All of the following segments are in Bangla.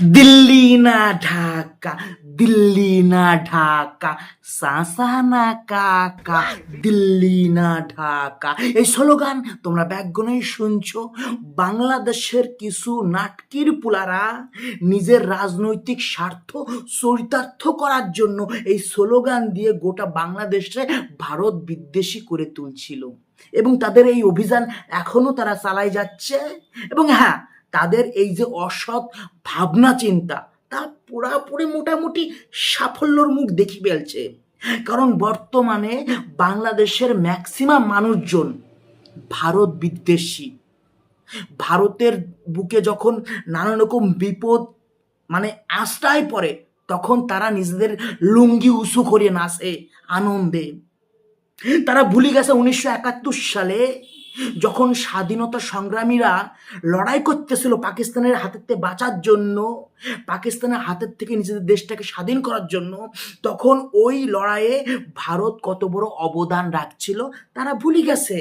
দিল্লি না ঢাকা দিল্লি না ঢাকা সাসা না কাকা দিল্লি না ঢাকা এই স্লোগান তোমরা ব্যাকগণেই শুনছো। বাংলাদেশের কিছু নাটকির পুলারা নিজের রাজনৈতিক স্বার্থ চরিতার্থ করার জন্য এই স্লোগান দিয়ে গোটা বাংলাদেশে ভারত বিদ্বেষী করে তুলছিল। এবং তাদের এই অভিযান এখনও তারা চালাই যাচ্ছে। এবং হ্যাঁ তাদের এই যে অসৎ ভাবনা চিন্তা, তা পুরাপুরি মোটামুটি সাফল্যর মুখ দেখি ফেলছে। কারণ বর্তমানে বাংলাদেশের ম্যাক্সিমাম মানুষজন ভারত বিদ্বেষী। ভারতের বুকে যখন নানা রকম বিপদ মানে আশ্রয় পড়ে, তখন তারা নিজেদের লুঙ্গি উঁচু করে নাচে আনন্দে। তারা ভুলে গেছে উনিশশো একাত্তর সালে যখন স্বাধীনতা সংগ্রামীরা লড়াই করতেছিল পাকিস্তানের হাতের থেকে বাঁচার জন্য, পাকিস্তানের হাতের থেকে নিজেদের দেশটাকে স্বাধীন করার জন্য, তখন ওই লড়াইয়ে ভারত কত বড় অবদান রাখছিল তারা ভুলে গেছে।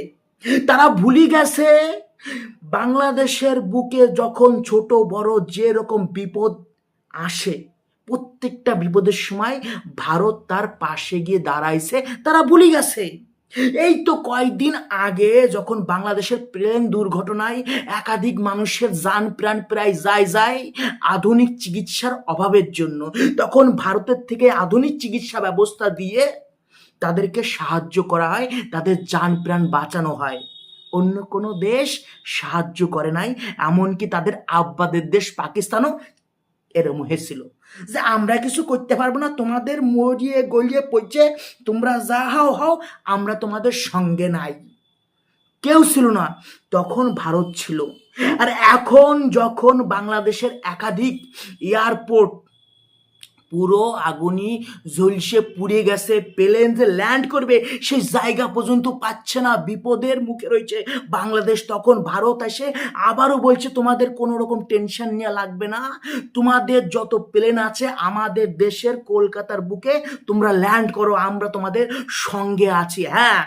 তারা ভুলে গেছে বাংলাদেশের বুকে যখন ছোট বড় যে রকম বিপদ আসে, প্রত্যেকটা বিপদের সময় ভারত তার পাশে গিয়ে দাঁড়াইছে, তারা ভুলে গেছে। এই তো কয়েকদিন আগে যখন বাংলাদেশের প্লেন দুর্ঘটনায় একাধিক মানুষের যান প্রাণ প্রায় যায় যায় আধুনিক চিকিৎসার অভাবের জন্য, তখন ভারতের থেকে আধুনিক চিকিৎসা ব্যবস্থা দিয়ে তাদেরকে সাহায্য করা হয়, তাদের যান প্রাণ বাঁচানো হয়। অন্য কোনো দেশ সাহায্য করে নাই, এমনকি তাদের আব্বাদের দেশ পাকিস্তানও এরম হয়েছিল। যে আমরা কিছু করতে পারব না, তোমাদের মরিয়ে গলিয়ে পড়ছে, তোমরা যা হাও হাও, আমরা তোমাদের সঙ্গে নাই। কেউ ছিল না, তখন ভারত ছিল। আর এখন যখন বাংলাদেশের একাধিক এয়ারপোর্ট পুরো আগুনি ঝলসে পুড়ে গেছে, প্লেন যে ল্যান্ড করবে, সেই জায়গা পর্যন্ত পাচ্ছে না, বিপদের মুখে রয়েছে। বাংলাদেশ তখন, ভারত এসে আবারও বলছে, তোমাদের কোনো রকম টেনশন নেওয়া লাগবে না। তোমাদের যত প্লেন আছে, আমাদের দেশের কলকাতার বুকে তোমরা ল্যান্ড করো, আমরা তোমাদের সঙ্গে আছি। হ্যাঁ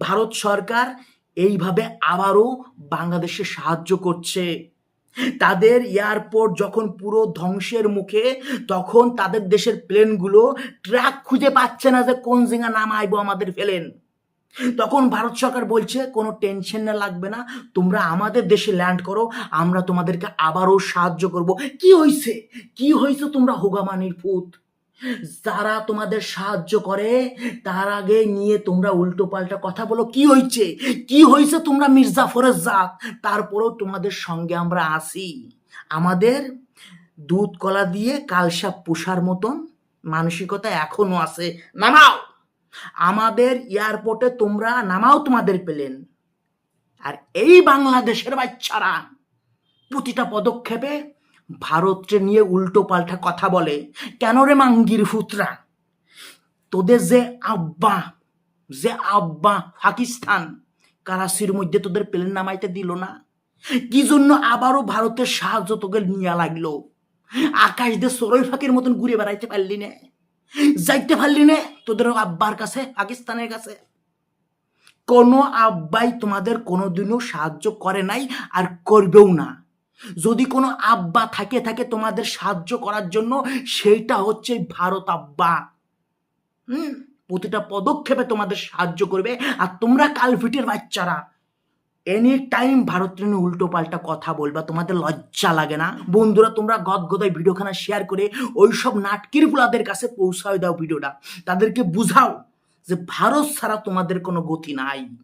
ভারত সরকার এইভাবে আবারও বাংলাদেশে সাহায্য করছে। তাদের এয়ারপোর্ট যখন পুরো ধ্বংসের মুখে, তখন তাদের দেশের প্লেনগুলো ট্র্যাক খুঁজে পাচ্ছে না যে কোন জিঙা নাম আইবো আমাদের ফেলেন তখন ভারত সরকার বলছে, কোনো টেনশন না লাগবে না, তোমরা আমাদের দেশে ল্যান্ড করো, আমরা তোমাদেরকে আবারও সাহায্য করব। কি হয়েছে কি হয়েছে তোমরা হোগামানির ফুত যারা তোমাদের সাহায্য করে, তার আগে নিয়ে তোমরা উল্টো পাল্টা কথা বলো, কি হয়েছে কি হয়েছে তোমরা মির্জাফরের জাত? তারপরেও তোমাদের সঙ্গে আমরা আসি। আমাদের দুধ কলা দিয়ে কালসাপ পোষার মতন মানসিকতা এখনও আছে। নামাও! আমাদের এয়ারপোর্টে তোমরা নামাও তোমাদের পেলেন। আর এই বাংলাদেশের বাচ্চারা প্রতিটা পদক্ষেপে ভারতকে নিয়ে উল্টো পাল্টা কথা বলে, কেন রে মাঙ্গির ফুতরা তোদের যে আব্বা যে আব্বা পাকিস্তান, কারাসির মধ্যে তোদের প্লেন নামাইতে দিল না? কি জন্য আবারও ভারতের সাহায্য তোকে নিয়ে লাগল? আকাশ দিয়ে সরই ফাঁকির মতন ঘুরে বেড়াইতে পারলি না। যাইতে পারলি না তোদের আব্বার কাছে, পাকিস্তানের কাছে। কোনো আব্বাই তোমাদের কোনোদিনও সাহায্য করে নাই আর করবেও না। যদি কোনো আব্বা থাকে থাকে তোমাদের সাহায্য করার জন্য, সেইটা হচ্ছে ভারত আব্বা। হুম? প্রতিটা পদক্ষেপে তোমাদের সাহায্য করবে। আর তোমরা কালফিটের বাচ্চারা এনি টাইম ভারত নিয়ে উল্টো পাল্টা কথা বলবা, তোমাদের লজ্জা লাগে না? বন্ধুরা, তোমরা গদগদায় ভিডিওখানা শেয়ার করে ওইসব নাটকির গুলাদের কাছে পৌঁছায় দাও ভিডিওটা। তাদেরকে বুঝাও যে ভারত ছাড়া তোমাদের কোনো গতি নাই।